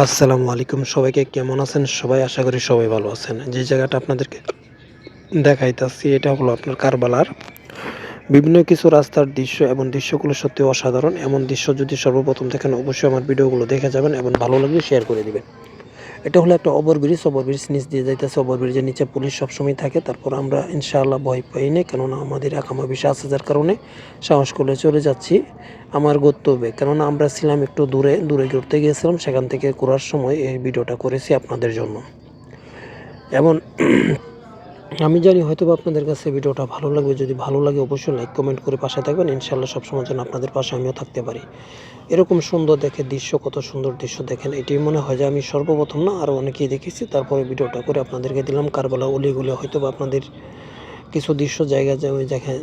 আসসালামু আলাইকুম সবাইকে, কেমন আছেন? সবাই আশা করি সবাই ভালো আছেন। যে জায়গাটা আপনাদেরকে দেখাইতেছি, এটা হলো আপনার কারবালার। বিভিন্ন কিছু রাস্তার দৃশ্য এবং দৃশ্যগুলো সত্যি অসাধারণ। এমন দৃশ্য যদি সর্বপ্রথম দেখেন, অবশ্যই আমার ভিডিওগুলো দেখে যাবেন এবং ভালো লাগলে শেয়ার করে দিবেন। এটা হলো একটা ওভারব্রিজ ওভারব্রিজ নিচ দিয়ে যাইতেছে ওভারব্রিজের নিচে পুলিশ সবসময় থাকে। তারপর আমরা ইনশাআল্লাহ ভয় পাই না, কেননা আমাদের একামা বিশ্বাস আসার কারণে সাহস করে চলে যাচ্ছি আমার গন্তব্যে। কেননা আমরা ছিলাম একটু দূরে দূরে ঘুরতে গিয়েছিলাম, সেখান থেকে করার সময় এই ভিডিওটা করেছি আপনাদের জন্য। এবং আমি জানি হয়তো আপনাদের কাছে ভিডিওটা ভালো লাগবে, যদি ভালো লাগে অবশ্যই লাইক কমেন্ট করে পাশে থাকবেন। ইনশাল্লাহ সবসময় যেন আপনাদের পাশে আমিও থাকতে পারি। এরকম সুন্দর দেখে দৃশ্য, কত সুন্দর দৃশ্য দেখেন, এটি মনে হয় যে আমি সর্বপ্রথম না, আরও অনেকেই দেখেছি। তারপরে ভিডিওটা করে আপনাদেরকে দিলাম, কারবালা অলিগুলো হয়তো বা আপনাদের কিছু দৃশ্য জায়গা যে দেখেন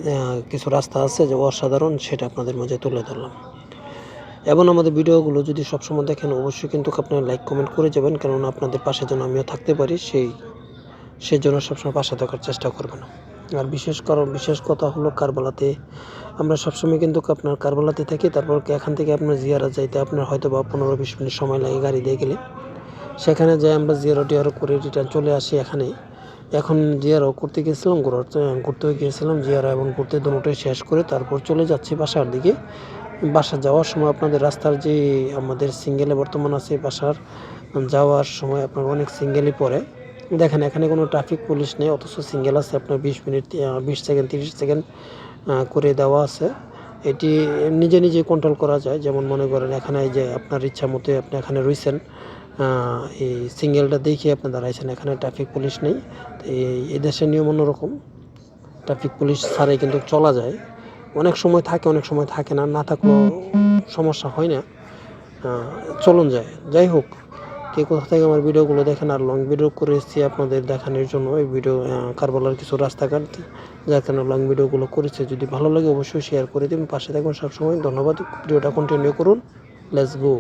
কিছু রাস্তা আছে যে অসাধারণ, সেটা আপনাদের মাঝে তুলে ধরলাম। এবং আমাদের ভিডিওগুলো যদি সবসময় দেখেন, অবশ্যই কিন্তু আপনারা লাইক কমেন্ট করে যাবেন কারণ আপনাদের পাশে যেন আমিও থাকতে পারি, সেই সেই জন্য সবসময় পাশে থাকার চেষ্টা করবেন আর বিশেষ কারণ, বিশেষ কথা হলো কারবালাতে। আমরা সবসময় কিন্তু আপনার কারবালাতে থাকি, তারপর এখান থেকে আপনার জিয়ারা যাইতে আপনার হয়তো বা পনেরো বিশ মিনিট সময় লাগে গাড়ি দিয়ে গেলে। সেখানে যাই আমরা জিয়ারো টিয়ারো করে রিটার্ন চলে আসি এখানে। এখন জিয়ারো করতে গিয়েছিলাম ঘুরতে ঘুরতে গিয়েছিলাম জিয়ারা এবং ঘুরতে দুটোই শেষ করে তারপর চলে যাচ্ছি বাসার দিকে। বাসা যাওয়ার সময় আপনাদের রাস্তার যে আমাদের সিঙ্গেলে বর্তমান আছে বাসার, যাওয়ার সময় আপনার অনেক সিঙ্গেলই পড়ে। দেখেন, এখানে কোনো ট্রাফিক পুলিশ নেই, অথচ সিঙ্গেল আছে, আপনার বিশ মিনিট বিশ সেকেন্ড তিরিশ সেকেন্ড করে দেওয়া আছে। এটি নিজে নিজে কন্ট্রোল করা যায়, যেমন মনে করেন এখানে যে আপনার ইচ্ছা মতো আপনি এখানে রয়েছেন এই সিঙ্গেলটা দেখিয়ে আপনি দাঁড়াইছেন, এখানে ট্রাফিক পুলিশ নেই। এই দেশের নিয়ম অন্যরকম ট্রাফিক পুলিশ ছাড়াই কিন্তু চলা যায়। অনেক সময় থাকে, অনেক সময় থাকে না না থাকলেও সমস্যা হয় না চলন যায়। যাই হোক কে কোথা থেকে আমার ভিডিওগুলো দেখেন আর লং ভিডিও করে এসেছি আপনাদের দেখানোর জন্য, এই ভিডিও কারবালার কিছু রাস্তাঘাট, যার কারণে লং ভিডিওগুলো করেছে। যদি ভালো লাগে অবশ্যই শেয়ার করে দিন পাশে থাকুন সবসময়। ধন্যবাদ। ভিডিওটা কন্টিনিউ করুন। Let's go